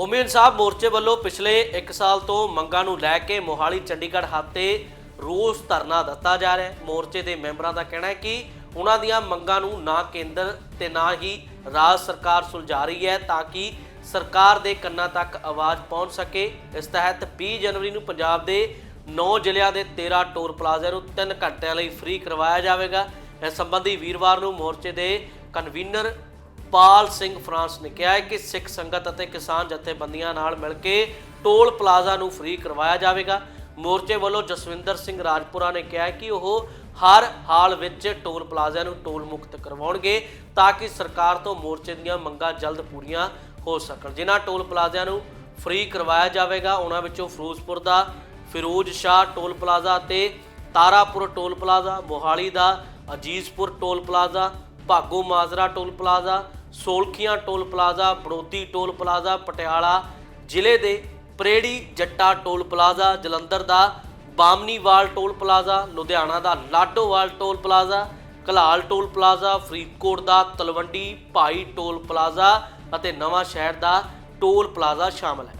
ਕੌਮੀ ਇਨਸਾਫ ਮੋਰਚੇ ਵੱਲੋਂ ਪਿਛਲੇ 1 ਸਾਲ ਤੋਂ ਮੰਗਾਂ ਨੂੰ ਲੈ ਕੇ ਮੋਹਾਲੀ, ਚੰਡੀਗੜ੍ਹ ਹੱਤੇ ਰੋਸ ਧਰਨਾ ਦਿੱਤਾ ਜਾ ਰਿਹਾ ਹੈ। ਮੋਰਚੇ ਦੇ ਮੈਂਬਰਾਂ ਦਾ ਕਹਿਣਾ ਹੈ ਕਿ ਉਹਨਾਂ ਦੀਆਂ ਮੰਗਾਂ ਨੂੰ ਨਾ ਕੇਂਦਰ ਤੇ ਨਾ ਹੀ ਰਾਜ ਸਰਕਾਰ ਸੁਲਝਾ ਰਹੀ ਹੈ ਤਾਂ ਕਿ ਸਰਕਾਰ ਦੇ ਕੰਨਾਂ ਤੱਕ ਆਵਾਜ਼ ਪਹੁੰਚ ਸਕੇ। ਇਸ ਤਹਿਤ 20 ਜਨਵਰੀ ਨੂੰ ਪੰਜਾਬ ਦੇ 9 ਜ਼ਿਲ੍ਹਿਆਂ ਦੇ 13 ਟੋਲ ਪਲਾਜ਼ਾ ਨੂੰ 3 ਘੰਟਿਆਂ ਲਈ ਫ੍ਰੀ ਕਰਵਾਇਆ ਜਾਵੇਗਾ। ਇਸ ਸੰਬੰਧੀ ਵੀਰਵਾਰ ਨੂੰ ਮੋਰਚੇ ਦੇ ਕਨਵੀਨਰ ਪਾਲ ਸਿੰਘ ਫਰਾਂਸ ਨੇ ਕਿਹਾ ਹੈ ਕਿ ਸਿੱਖ ਸੰਗਤ ਅਤੇ ਕਿਸਾਨ ਜਥੇਬੰਦੀਆਂ ਨਾਲ ਮਿਲ ਕੇ ਟੋਲ ਪਲਾਜ਼ਾ ਨੂੰ ਫ੍ਰੀ ਕਰਵਾਇਆ ਜਾਵੇਗਾ। ਮੋਰਚੇ ਵੱਲੋਂ ਜਸਵਿੰਦਰ ਸਿੰਘ ਰਾਜਪੁਰਾ ਨੇ ਕਿਹਾ ਕਿ ਉਹ ਹਰ ਹਾਲ ਵਿੱਚ ਟੋਲ ਪਲਾਜ਼ਾ ਨੂੰ ਟੋਲ ਮੁਕਤ ਕਰਵਾਉਣਗੇ ਤਾਂ ਕਿ ਸਰਕਾਰ ਤੋਂ ਮੋਰਚੇ ਦੀਆਂ ਮੰਗਾਂ ਜਲਦ ਪੂਰੀਆਂ ਹੋ ਸਕਣ। ਜਿਨ੍ਹਾਂ ਟੋਲ ਪਲਾਜ਼ਿਆਂ ਨੂੰ ਫ੍ਰੀ ਕਰਵਾਇਆ ਜਾਵੇਗਾ, ਉਹਨਾਂ ਵਿੱਚੋਂ ਫਿਰੋਜ਼ਪੁਰ ਦਾ ਫਿਰੋਜ਼ ਸ਼ਾਹ ਟੋਲ ਪਲਾਜ਼ਾ ਅਤੇ ਤਾਰਾਪੁਰ ਟੋਲ ਪਲਾਜ਼ਾ, ਮੋਹਾਲੀ ਦਾ Azizpur toll plaza, Bhago Majra toll plaza Solkhian toll plaza, Barodi toll plaza, Patiala ਜ਼ਿਲ੍ਹੇ ਦੇ ਪ੍ਰੇੜੀ ਜੱਟਾ ਟੋਲ ਪਲਾਜ਼ਾ, ਜਲੰਧਰ ਦਾ ਬਾਮਨੀਵਾਲ ਟੋਲ ਪਲਾਜ਼ਾ, ਲੁਧਿਆਣਾ ਦਾ Ladowal toll plaza Kalal toll plaza, Faridkot ਦਾ ਤਲਵੰਡੀ ਭਾਈ ਟੋਲ ਪਲਾਜ਼ਾ ਅਤੇ ਨਵਾਂ ਸ਼ਹਿਰ ਦਾ toll plaza ਸ਼ਾਮਲ ਹੈ।